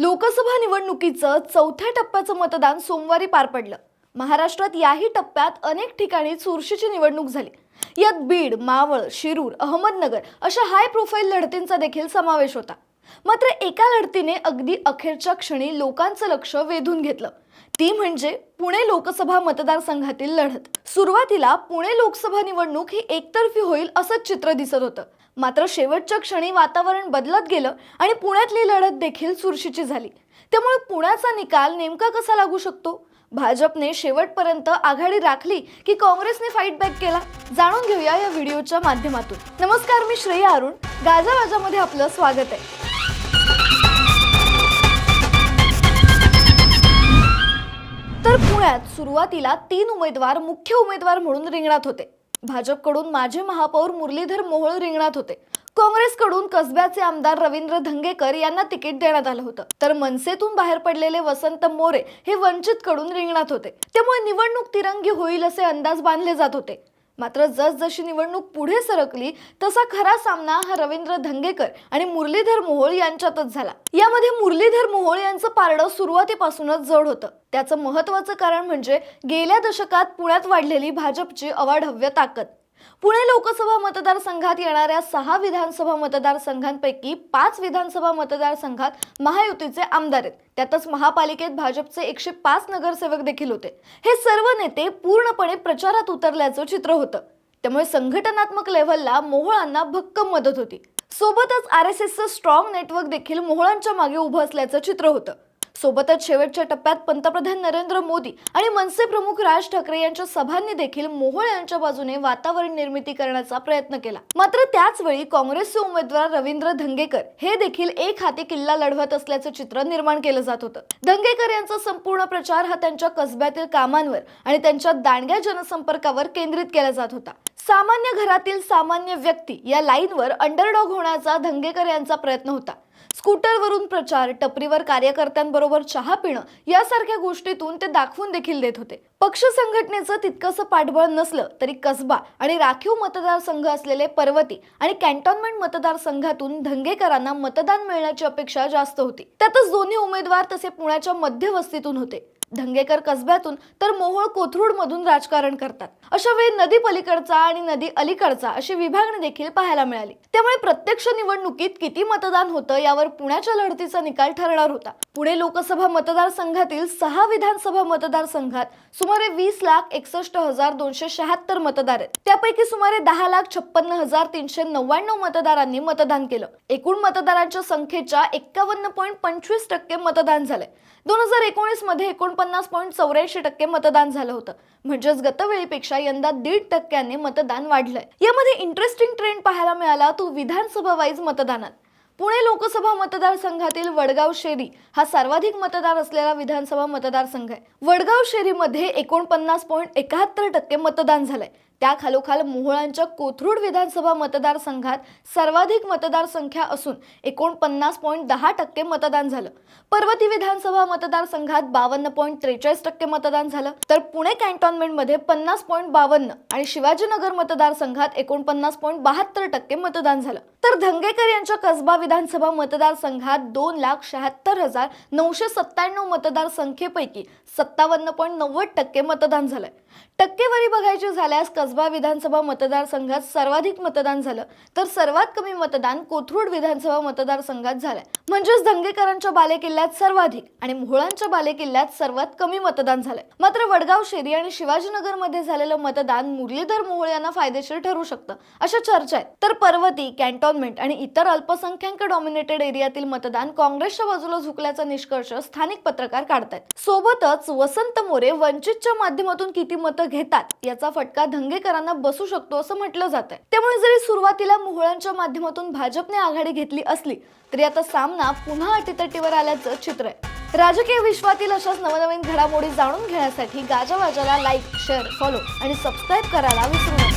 लोकसभा निवडणुकीचं चौथ्या टप्प्याचं मतदान सोमवारी पार पडलं. महाराष्ट्रात याही टप्प्यात अनेक ठिकाणी चुरशीची निवडणूक झाली. यात बीड मावळ शिरूर अहमदनगर अशा हाय प्रोफाईल लढतींचा देखील समावेश होता. मात्र एका लढतीने अगदी अखेरच्या क्षणी लोकांचं लक्ष वेधून घेतलं. ती म्हणजे पुणे लोकसभा मतदारसंघातील लढत. सुरुवातीला पुणे लोकसभा निवडणूक ही एकतर्फी होईल असंच चित्र दिसत होतं. मात्र शेवटच्या क्षणी वातावरण बदलत गेलं आणि पुण्यातली लढत देखील चुरशीची झाली. त्यामुळे पुण्याचा निकाल नेमका कसा लागू शकतो? भाजपने शेवटपर्यंत आघाडी राखली की काँग्रेसने फाईट बॅक केला? जाणून घेऊया या व्हिडिओच्या माध्यमातून. नमस्कार मी श्रेया अरुण. गाजावाजामध्ये आपलं स्वागत आहे. तर पुण्यात सुरुवातीला तीन उमेदवार मुख्य उमेदवार म्हणून रिंगणात होते. भाजपकडून माजी महापौर मुरलीधर मोहोळ रिंगणात होते. काँग्रेसकडून कसब्याचे आमदार रवींद्र धंगेकर यांना तिकीट देण्यात आलं होतं. तर मनसेतून बाहेर पडलेले वसंत मोरे हे वंचितकडून रिंगणात होते. त्यामुळे निवडणूक तिरंगी होईल असे अंदाज बांधले जात होते. मात्र जसजशी निवडणूक पुढे सरकली तसा खरा सामना हा रवींद्र धंगेकर आणि मुरलीधर मोहोळ यांच्यातच झाला. यामध्ये मुरलीधर मोहोळ यांचं पारडं सुरुवातीपासूनच जड होतं. त्याचं महत्वाचं कारण म्हणजे गेल्या दशकात पुण्यात वाढलेली भाजपची अवाढव्य ताकद. पुणे लोकसभा मतदारसंघात येणाऱ्या सहा विधानसभा मतदारसंघांपैकी पाच विधानसभा मतदारसंघात महायुतीचे आमदार आहेत. त्यातच महापालिकेत भाजपचे एकशे पाच नगरसेवक देखील होते. हे सर्व नेते पूर्णपणे प्रचारात उतरल्याचं चित्र होतं. त्यामुळे संघटनात्मक लेव्हलला मोहोळांना भक्कम मदत होती. सोबतच आर एस एसचं स्ट्रॉंग नेटवर्क देखील मोहोळांच्या मागे उभं असल्याचं चित्र होतं. सोबतच शेवटच्या टप्प्यात पंतप्रधान नरेंद्र मोदी आणि मनसे प्रमुख राज ठाकरे यांच्या सभांनी देखील मोहोळ यांच्या बाजूने वातावरण निर्मिती करण्याचा प्रयत्न केला. मात्र त्याच वेळी काँग्रेसचे उमेदवार रवींद्र धंगेकर हे देखील एक हाती किल्ला लढवत असल्याचं चित्र निर्माण केलं जात होतं. धंगेकर यांचा संपूर्ण प्रचार हा त्यांच्या कसब्यातील कामांवर आणि त्यांच्या दांडग्या जनसंपर्कावर केंद्रित केला जात होता. सामान्य घरातील सामान्य व्यक्ती या लाईनवर अंडरडॉग होण्याचा धंगेकर यांचा प्रयत्न होता. स्कूटरवरून प्रचार टपरीवर कार्यकर्त्यांबरोबर चहा पिणं यासारख्या गोष्टीतून ते दाखवून देखील देत होते. पक्ष संघटनेचं तितकंसं पाठबळ नसलं तरी कसबा आणि राखीव मतदारसंघ असलेले पर्वती आणि कॅन्टॉनमेंट मतदारसंघातून धंगेकरांना मतदान मिळण्याची अपेक्षा जास्त होती. त्यातच दोन्ही उमेदवार तसे पुण्याच्या मध्यवस्तीतून होते. धंगेकर कसब्यातून तर मोहोळ कोथरूडमधून राजकारण करतात. अशा वेळी नदी पलीकडचा आणि नदी अलीकडचा अशी विभागणी देखील पाहायला मिळाली. त्यामुळे प्रत्यक्ष निवडणुकीत किती मतदान होतं यावर पुण्याच्या लढतीचा निकाल ठरणार होता. पुणे लोकसभा मतदारसंघातील सहा विधानसभा मतदारसंघात सुमारे वीस लाख एकसष्ट हजार दोनशे शहात्तर मतदार आहेत. त्यापैकी सुमारे दहा लाख छप्पन्न हजार तीनशे नव्याण्णव मतदारांनी मतदान केलं. एकूण मतदारांच्या संख्येच्या एक्कावन्न पॉईंट पंचवीस टक्के मतदान झालंय. दोन हजार एकोणीसमध्ये एकोणपन्नास पॉईंट चौऱ्याऐंशी टक्के मतदान झालं होतं. म्हणजेच गतवेळीपेक्षा यंदा दीड टक्क्याने मतदान वाढलंय. यामध्ये इंटरेस्टिंग ट्रेंड पाहायला मिळाला तो विधानसभा वाईज मतदानात. पुणे लोकसभा मतदारसंघातील वडगाव शेरी हा सर्वाधिक मतदार असलेला विधानसभा मतदारसंघ आहे. वडगाव शेरीमध्ये एकोणपन्नास पॉईंट एकाहत्तर टक्के मतदान झालंय. त्या खालोखाल मोहोळांच्या कोथरूड विधानसभा मतदारसंघात सर्वाधिक मतदारसंख्या असून एकोणपन्नास पॉईंट दहा टक्के मतदान झालं. पर्वती विधानसभा मतदारसंघात बावन्न पॉईंट त्रेचाळीस टक्के मतदान झालं. तर पुणे कॅन्टॉन्मेंटमध्ये पन्नास पॉईंट बावन्न आणि शिवाजीनगर मतदारसंघात एकोणपन्नास पॉईंट बहात्तर टक्के मतदान झालं. तर धंगेकर यांच्या कसबा विधानसभा मतदारसंघात दोन लाख शहात्तर हजार नऊशे सत्त्याण्णव मतदार संख्येपैकी सत्तावन्न पॉईंट नव्वद टक्के मतदान झालंय. टक्केवारी बघायची झाल्यास कसबा विधानसभा मतदारसंघात सर्वाधिक मतदान झालं. तर सर्वात कमी मतदान कोथरूड विधानसभा मतदारसंघात झालंय. म्हणजेच धंगेकरांच्या बालेकिल्ल्यात सर्वाधिक आणि मोहळांच्या बालेकिल्ल्यात सर्वात कमी मतदान झालंय. मात्र वडगाव शेरी आणि शिवाजीनगरमध्ये झालेलं मतदान मुरलीधर मोहोळ यांना फायदेशीर ठरू शकतं अशा चर्चा आहेत. तर पर्वती कॅन्टॉनमेंट आणि इतर अल्पसंख्याक डॉमिनेटेड एरियातील मतदान काँग्रेसच्या बाजूला झुकल्याचा निष्कर्ष स्थानिक पत्रकार काढतायत. सोबतच वसंत मोरे वंचितच्या माध्यमातून किती मतं घेतात याचा फटका धंगे आंबेडकरांना बसू शकतो असं म्हटलं जात आहे त्यामुळे जरी सुरुवातीला मोहळांच्या माध्यमातून भाजपने आघाडी घेतली असली तरी आता सामना पुन्हा अटीतटीवर आल्याचं चित्र आहे. राजकीय विश्वातील अशाच नवनवीन घडामोडी जाणून घेण्यासाठी गाजावाजाला लाईक शेअर फॉलो आणि सबस्क्राईब करायला विसरू नका.